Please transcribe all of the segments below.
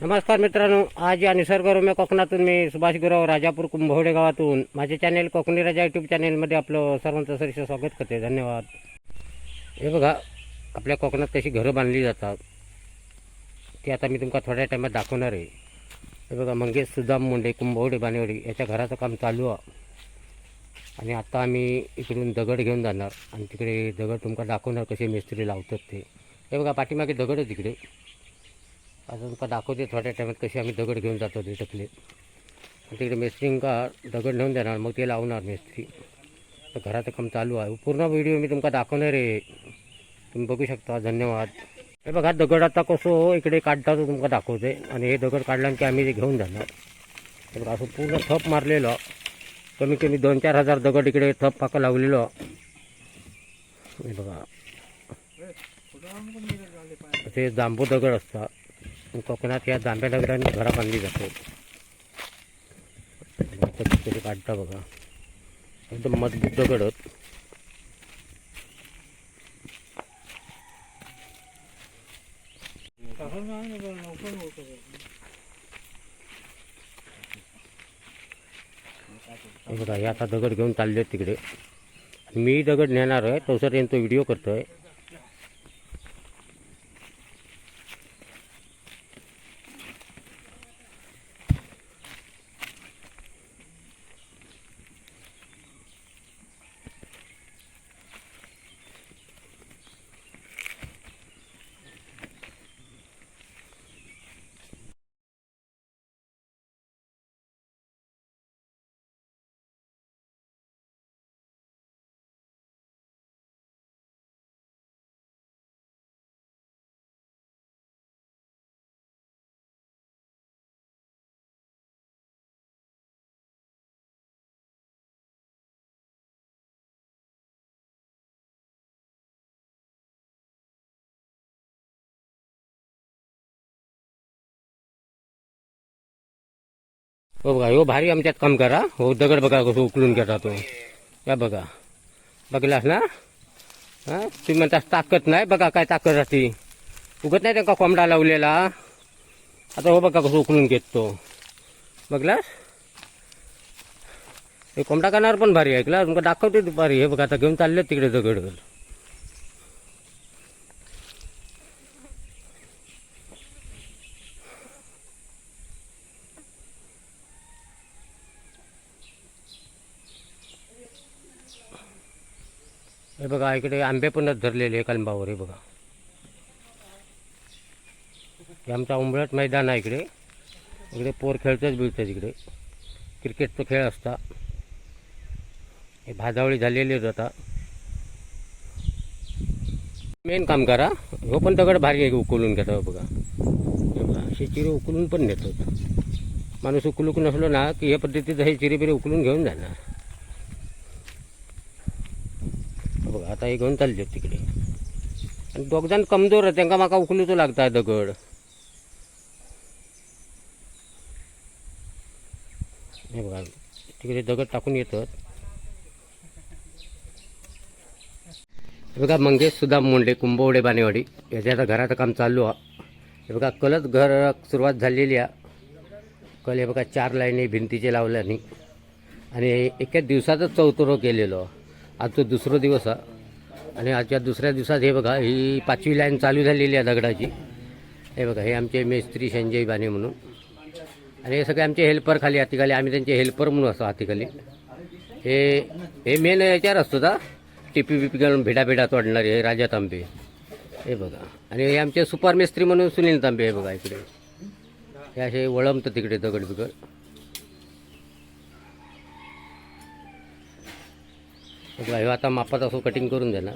नमस्कार मित्रांनो आज या निसर्गरम्य कोकणातून मी सुभाष गुराव राजापूर कुंभवडे गावातून माझे चॅनेल कोकणी राजा यूट्यूब चॅनेलमध्ये आपलं सर्वांचं सरीच स्वागत करते. धन्यवाद. हे बघा आपल्या कोकणात कशी घरं बांधली जातात ती आता मी तुमका थोड्या टायमात दाखवणार आहे. हे बघा मंगेश सुदाम मुंडे कुंभवडे बानेवाडी याच्या घराचं काम चालू आहे. आणि आता आम्ही इकडून दगड घेऊन जाणार. आणि तिकडे दगड तुमका दाखवणार कसे मिस्त्री लावतात ते. हे बघा पाठीमागे दगडच तिकडे. आता तुमका दाखवते थोड्या टायमात कशी आम्ही दगड घेऊन जातो ते टकले. आणि तिकडे मेस्त्रींका दगड नेऊन देणार मग ते लावणार मेस्त्री. तर घराचं काम चालू आहे. पूर्ण व्हिडिओ मी तुमका दाखवणार आहे. तुम्ही बघू शकता. धन्यवाद. हे बघा दगड आता कसं इकडे काढता तो तुमका दाखवते. आणि हे दगड काढल्यान की आम्ही ते घेऊन जाणार. हे बघा असं पूर्ण थप मारलेलो. कमी कमी दोन चार हजार दगड इकडे थप पाका लावलेलो. हे बघा. ते जांबू दगड असतात. कोकणात या जांभ्या दगडाने घरा बांधली जाते. काढता बघा. एकदम मजबूत दगड आहेत. बघा हे आता दगड घेऊन चालले आहेत तिकडे. मी दगड नेणार आहे तो सर तो व्हिडिओ करतोय. हो बघा हो भारी आमच्यात काम करा. हो दगड बघा कसं उकलून घेता तो. या बघा. बघलास ना? हा? तुम्ही म्हणतास ताकद नाही. बघा काय ताकद राहते. उगत नाही त्यांना कोंबडा लावलेला. आता हो बघा कसं उकलून घेत तो. बघलास हे कोंबडा करणार पण भारी ऐकला? तुमका दाखवते दुपारी हे बघा आता घेऊन चालले तिकडे दगड हे बघा इकडे आंबे पण धरलेले आहे कलंबावर हे बघा. हे आमचा उंबळट मैदान आहे इकडे. इकडे पोर खेळतच बिळतात इकडे. क्रिकेटचा खेळ असता. हे भाजावळी झालेली आहेत आता. मेन काम करा. हो पण दगड भारी आहे उकलून घेतो बघा. हे बघा असे चिरे उकलून पण नेतो माणूस उकलूक नसलो ना की हे पद्धतीचं हे चिरेबिरे उकलून घेऊन जाणार. बघा आता हे घेऊन चालले तिकडे. आणि दोघ जण कमजोर आहे त्यांना माका उकलूचो लागता दगड हे बघा तिकडे दगड टाकून येतात. हे बघा मंगेश सुदाम मुंडे कुंभवडे बानेवाडी याच्या आता घराचं काम चालू आहे. हे बघा कलच घर सुरुवात झालेली आहे. कल हे बघा चार लाईनी भिंतीचे लावल्याने. आणि एका दिवसातच चौतरो केलेलो. आज तो दुसरा दिवस हा. आणि आजच्या दुसऱ्या दिवसात हे बघा ही पाचवी लाईन चालू झालेली आहे दगडाची. हे बघा हे आमचे मेस्त्री संजय बाने म्हणून. आणि हे सगळे आमचे हेल्पर खाली हातीखाली आम्ही त्यांचे हेल्पर म्हणून असतो हातीखाली हे हे मेन याच्यावर असतो का टिपी बिपी घालून भेडा भेडा तोडणारे हे राजा तांबे. हे बघा. आणि हे आमचे सुपर मेस्त्री म्हणून सुनील तांबे हे बघा इकडे. हे असे वळमतं तिकडे दगड बिगड बघा हे आता मापात असं कटिंग करून देणार.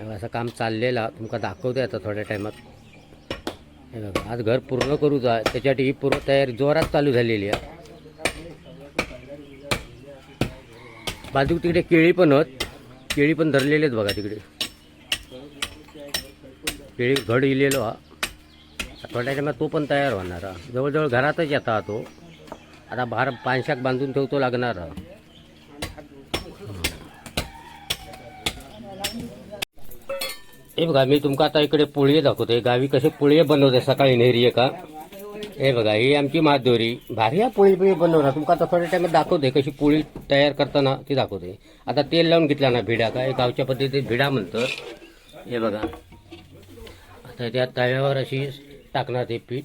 हे असं काम चाललेलं तुमका दाखवते आता थोड्या टायमात. हे बघा आज घर पूर्ण करू जा. त्याच्यासाठी ही पूर्ण तयारी जोरात चालू झालेली आहे. बाजू तिकडे केळी पण आहेत. केळी पण धरलेली आहेत बघा तिकडे. केळी घड इलेलो हा. थोड्या टायमात तो पण तयार होणार हा. जवळजवळ घरातच येता तो. आता बाहेर पानशाक बांधून ठेवतो लागणार हा. हे बघा मी तुमका आता इकडे पोळी दाखवतोय. गावी कसे पोळी बनवते सकाळी नेहरी आहे का हे बघा ही आमची माधुरी. भारी या पोळी पोळी बनवणार. तुमका आता थोड्या टाइमात दाखवते कशी पोळी तयार करताना ती दाखवते आता तेल लावून घेतला ना भिडा काय गावच्या पद्धतीत भिडा म्हणतात हे बघा. आता त्या तव्यावर अशी टाकणार ते पीठ.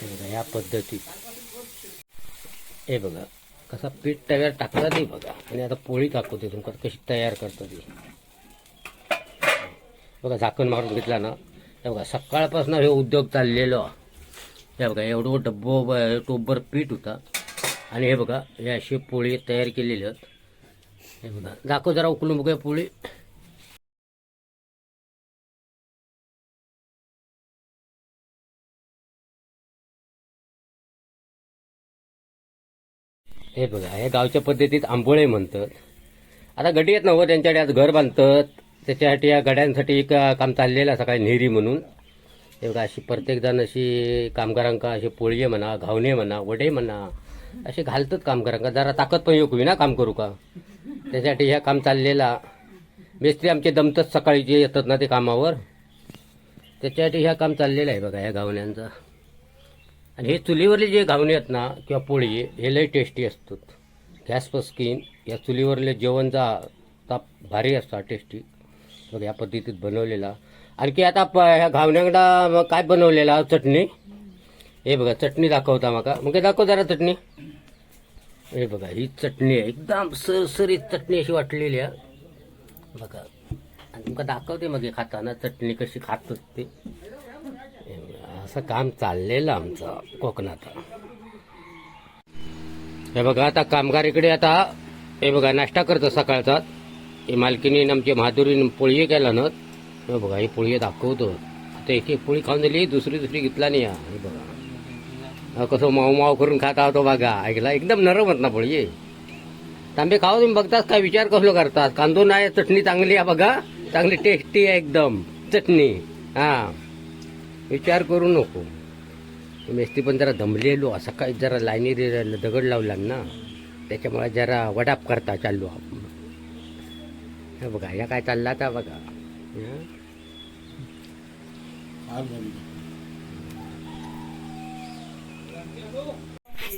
हे बघा या पद्धतीत. हे बघा कसा पीठ तव्यावर टाकणार ते बघा. आणि आता पोळी दाखवते तुमका कशी तयार करतो ती. बघा झाकण मारून घेतला ना. हे बघा सकाळपासून हे उद्योग चाललेलो. हे बघा एवढं डब्बो टोबर पीठ होता. आणि हे बघा हे अशी पोळी तयार केलेली आहेत. हे बघा दाखव जरा उकलून बघूया पोळी. हे बघा हे गावच्या पद्धतीत आंबोळे म्हणतात. आता गटी येत नव्हतं हो, त्यांच्याकडे आज घर बांधतात. त्याच्यासाठी या गड्यांसाठी एक काम चाललेलं आहे सकाळी नेहरी म्हणून. हे अशी प्रत्येकजण अशी कामगारांका असे पोळये म्हणा घावणे म्हणा वडे म्हणा असे घालतात कामगारांका. जरा ताकद पण येऊ ना काम करू का? त्याच्यासाठी ह्या काम चाललेला. मिस्त्री आमचे दमतच सकाळी जे येतात ना ते कामावर. त्याच्यासाठी ह्या काम चाललेलं आहे बघा ह्या घावण्यांचं. आणि हे चुलीवरले जे घावणे आहेत ना किंवा पोळी हे लय टेस्टी असतात. गॅस पस्किन या चुलीवरले जेवणचा ताप भारी असतात टेस्टी मग या पद्धतीत बनवलेला. आणखी आता प ह्या घावण्याकडा काय बनवलेला? चटणी. हे बघा चटणी दाखवता माका. मग हे दाखव जरा चटणी. हे बघा ही चटणी आहे. एकदम सरसरीत चटणी अशी वाटलेली आहे. बघा. आणि तुमका दाखवते मग हे खाताना चटणी कशी खात ते. हे असं काम चाललेलं आमचं कोकणात हे बघा आता कामगार इकडे आता हे बघा नाश्ता करतो सकाळचा. हे मालकीने आमच्या माधुरीने पोळी केला ना बघा ही पोळी दाखवतो आता एक एक पोळी खाऊन दिली दुसरी दुसरी घेतला नाही हे बघा कसं माऊ माऊ करून खाता होतो बघा ऐकला एकदम नरम होत ना पोळी तांबे खाऊ तुम्ही बघताच काय विचार कसलो करतात कांदो नाही चटणी चांगली आहे बघा चांगली टेस्टी आहे एकदम चटणी हा विचार करू नको मेस्ती पण जरा दमलेलो सकाळी जरा लाईनी दगड लावला ना त्याच्यामुळे जरा वडाप करता चाललो आपण हे बघा या काय चालला आता बघा.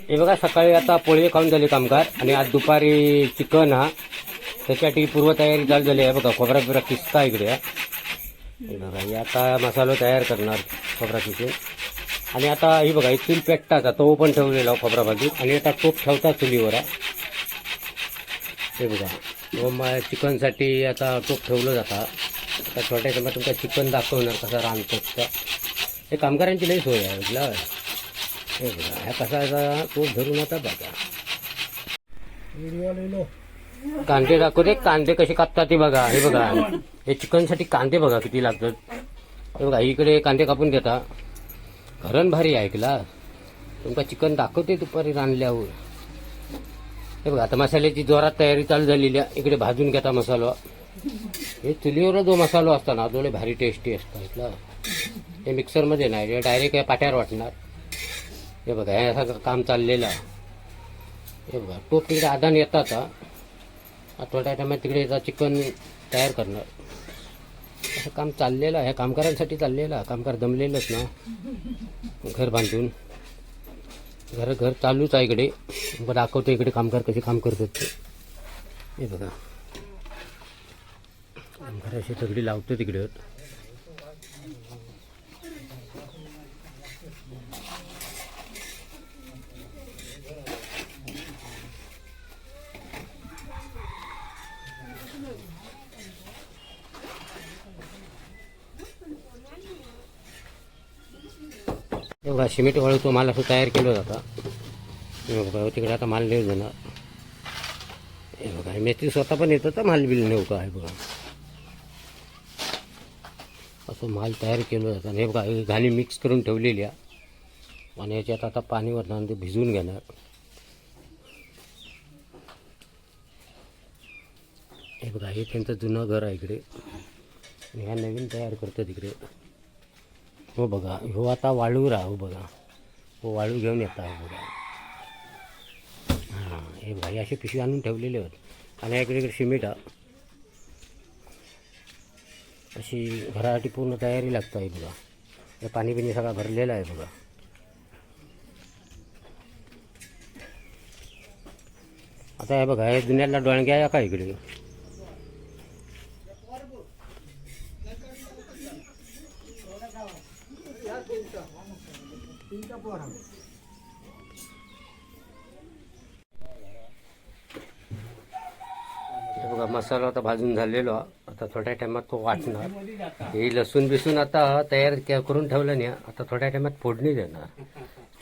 हे बघा सकाळी आता पोळी खाऊन झाली कामगार आणि आज दुपारी चिकन हा. त्याच्यासाठी पूर्वतयारी चालू झाली आहे बघा खोबरा बिरा किसता इकडे बघा हे आता मसालो तयार करणार खोबरा किसून. आणि आता ही बघा एक चूल पेटताचा तो पण ठेवलेला खोबरा भाजी आणि आता टोप ठेवता चुलीवर हे बघा. व मग चिकनसाठी आता टोप ठेवलं जातं. आता छोट्या समजा तुमका चिकन दाखवणार कसं रांधतात का हे कामगारांची लई सोय आहे म्हटलं. हे बघा ह्या कसा तोप टोप धरून आता बघा. कांदे दाखवते कांदे कसे कापतात ते बघा. हे बघा हे चिकनसाठी कांदे बघा किती लागतात. हे बघा इकडे कांदे कापून घेता घरण भारी ऐकला? तुमका चिकन दाखवते दुपारी रांधल्यावर हे बघा आता मसाल्याची जोरात तयारी चालू झालेली आहे. इकडे भाजून घेता मसाला. हे चुलीवर जो मसालो असता ना तो भारी टेस्टी असतो इथला. हे मिक्सरमध्ये नाही हे डायरेक्ट या पाट्यावर वाटणार. हे बघा हे असं काम चाललेलं हे बघा टोप तिकडे आदान येतात आता थोड्या टायमात तिकडे याचा चिकन तयार करणार. असं काम चाललेलं आहे कामगारांसाठी चाललेलं कामगार दमलेलंच ना. घर बांधून. घर घर चालूच आहे इकडे. मग दाखवतो इकडे कामगार कसे काम करतात ते. हे बघा. कामगार अशी दगडी लावतो तिकडे. बघा सिमेंट वाळू तो माल असं तयार केला जाता. हे बघा हो, तिकडे आता माल नेऊ जाणार. हे बघा हे मेस्त्री स्वतः पण येतं तर माल बिल नेऊ का हे बघा. असं माल तयार केलं जातं. हे बघा घाणी मिक्स करून ठेवलेली आहे. आणि याच्यात आता पाणी वरणार ते भिजवून घेणार. हे बघा हे त्यांचं जुनं घर आहे इकडे. ह्या नवीन तयार करतात इकडे. हो बघा हो आता वाळू राहा हो बघा. हो वाळू घेऊन येता हो बघा. हां हे बघा असे पिशवी आणून ठेवलेले आहेत आणि इकडे इकडे सिमेंट. अशी घरासाठी पूर्ण तयारी लागतं आहे बघा. हे पाणी बिणी सगळा भरलेला आहे बघा. आता हे बघा हे दुनियाला डोळग्या आहे का इकडे? हे बघा मसाला आता भाजून झालेलो. आता थोड्या टायमात तो वाटणार हे लसूण बिसून आता तयार के- करून ठेवलं नाही. आता थोड्या टायमात फोडणी देणार.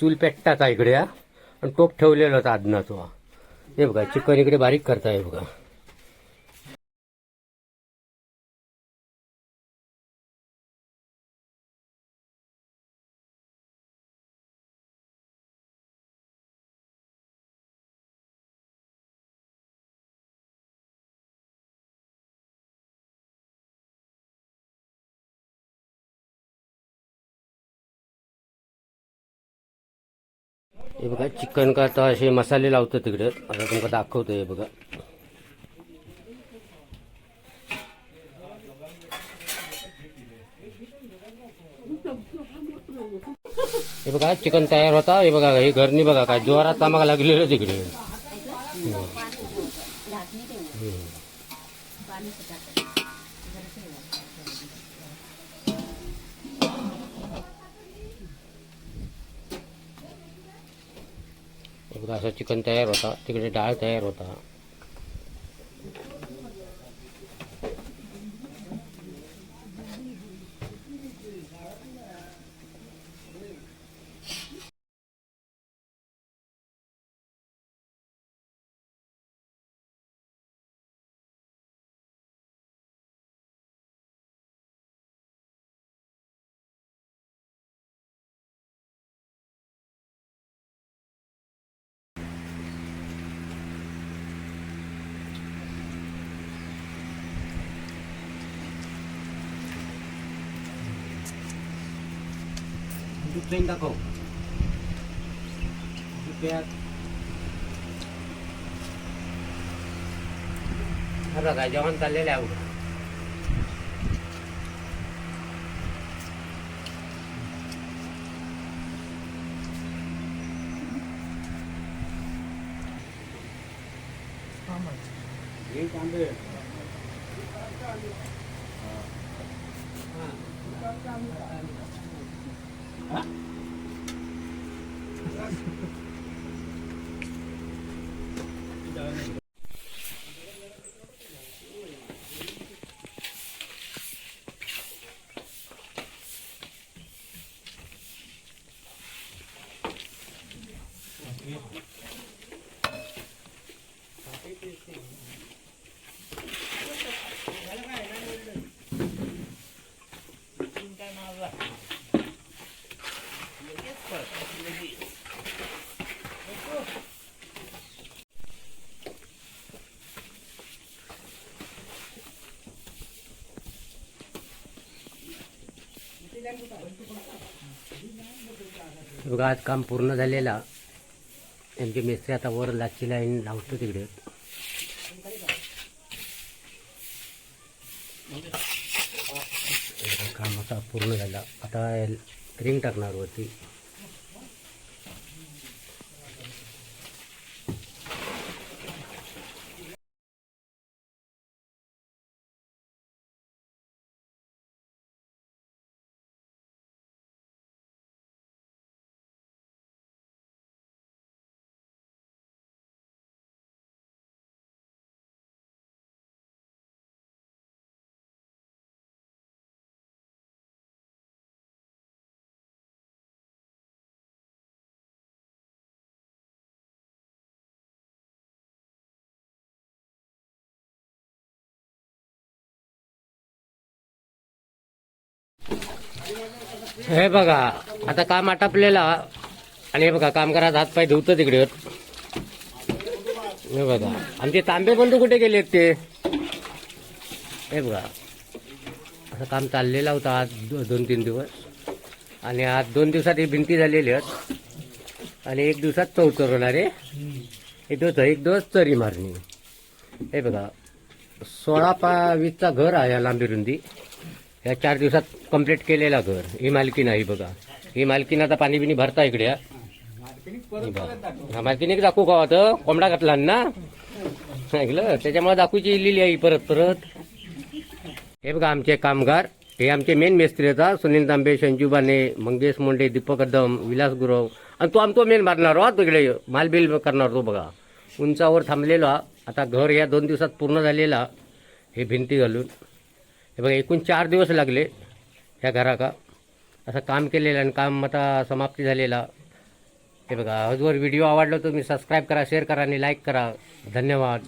चूल पेटतात इकडे आणि टोप ठेवलेला होता आदना तो हे बघा चिकन इकडे बारीक करताय बघा. हे बघा चिकन का आता असे मसाले लावतो तिकडे. आता तुमका दाखवतो हे बघा. हे बघा चिकन तयार होता. हे बघा हे घरनी बघा काय जोरात कामाला लागलेलं तिकडे. चिकन तयार होता तिकडे डाळ तयार होता. दूध प्लेन दाखव दूध प्याक हा बघा जेवण चाललेलं आहे बघा. हे तांबे. बघा आज काम पूर्ण झालेला. त्यांचे मिस्त्री आता वर लाची लाईन लावतो तिकडे. काम आता पूर्ण झाला. आता रिंग टाकणार होती हे बघा आता काम आटापलेला. आणि हे बघा कामगारात हात पाय धुवतं तिकडे हे बघा. आमचे तांबे बंधू कुठे गेलेत ते? हे बघा. असं काम चाललेलं होतं आज दोन तीन दिवस. आणि आज दोन दिवसात ही भिंती झालेली आहेत. आणि एक दिवसात चौचरवणार आहे. एक दिवस एक दिवस चरी मारणी. हे बघा. सोळा पा वीसचा घर आहे या लांबी रुंदी. या चार दिवसात कंप्लीट केलेला घर. ही मालकी नाही बघा. ही मालकीन आता पाणी बिनी भरता इकडे हा. हे. हा मालकीने दाखवू का आता? कोंबडा घातला ना? ऐकलं? त्याच्यामुळे दाखवूची लिहिली आहे ही परत परत. हे बघा आमचे कामगार. हे आमचे मेन मिस्त्री आहेत सुनील तांबे संजू बाने मंगेश मुंडे दीपक कदम विलास गुरव. आणि तो आमतो मेन मारणार हो तिकडे मालबिल करणार तो बघा. उंचावर थांबलेलो हा. आता घर या दोन दिवसात पूर्ण झालेला हे भिंती घालून. हे बघा एकूण चार दिवस लागले ह्या घराका. असं काम केलेलं आणि काम आता समाप्ती झालेला. हे बघा आजवर व्हिडिओ आवडला तर तुम्ही सबस्क्राईब करा शेअर करा आणि लाईक करा. धन्यवाद.